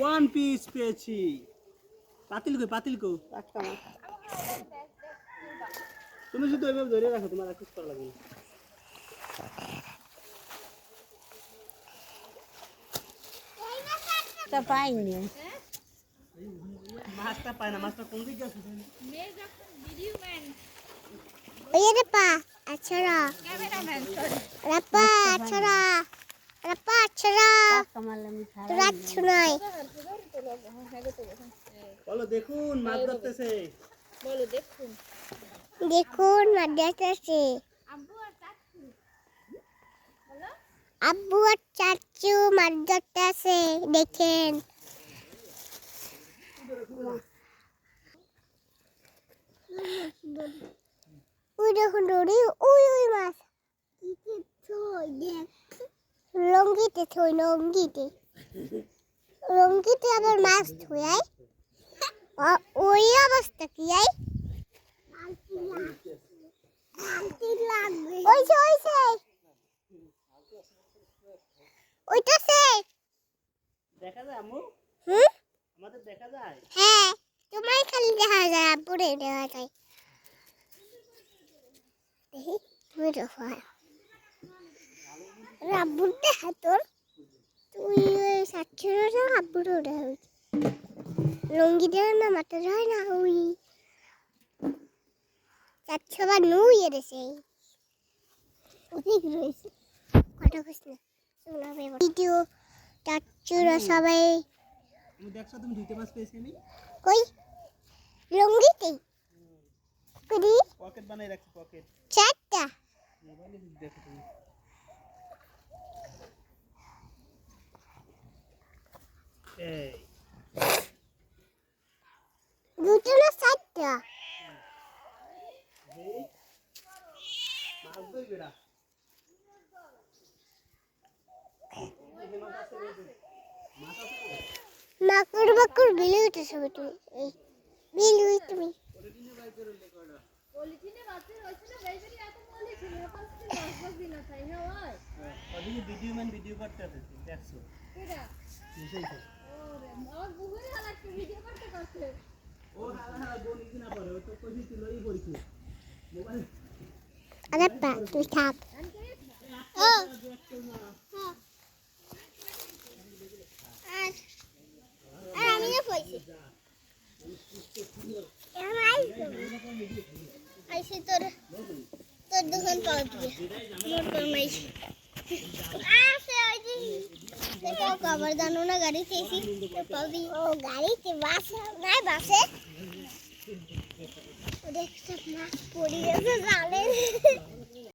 One piece পেয়েছি। পাতিল কই পাতিল কো তুমি শুধু ওইভাবে ধরে রাখো তোমার আর কিছু করা লাগবে না। তা পাইনি। মাছটা পায় না মাছটা কোন দিকে আছে? ওই রে পা আছরা রাপা আছরা রাপা আছরা বলো দেখুন মাছ ধরতেছে। আব্বু আর চাচু। মাদ্রাসা আছে দেখেন ওই দেখুন দড়ি ওই ওই মাছ লঙ্গিতে থই লঙ্গিতে। লঙ্গিতে আবার মাছ থই ওই অবস্থা কি আই? ওইছে ওইছে। ওইটা সে। দেখা যায় আম্মু? হুম? আমাদের দেখা যায়? হ্যাঁ তোমার খালি দেখা যায় পুরে দেখা যায়। দেখি তুমি দেখো রাব্বুর দেখা তোর? তুই ওই সাতশো না রাব্বুর দেখা হয়েছে। লঙ্গি দেওয়া না মাথা যায় না ওই চারশো বা নুই এসেছে অনেক রয়েছে। কটা খুঁজছে ভিডিও চারশোরা সবাই দেখছ তুমি দুইটা মাছ পেয়েছি কই? লঙ্গিতে করি পকেট বানাই রাখছি পকেট চারটা। দেখো তুমি। এই দুটো না চারটা। মাছ মাকুর বিলে উঠেছে তুমি। এই বিল উই তুমি। ভিডিও ম্যান ভিডিও করতে দেখছ? আরে পা তুই থাক। ও। আর আর আমি না পয়সা আইসি তোর তোর দোকান পাওয়া দিয়ে। মোর তোর মাইসি। আসে সেটাও কভার জানো না, গাড়ি চেয়েছি। পাবি ও গাড়িতে বাস, নাই বাসে। দেখছ মাছ পড়ে গেছে জালে।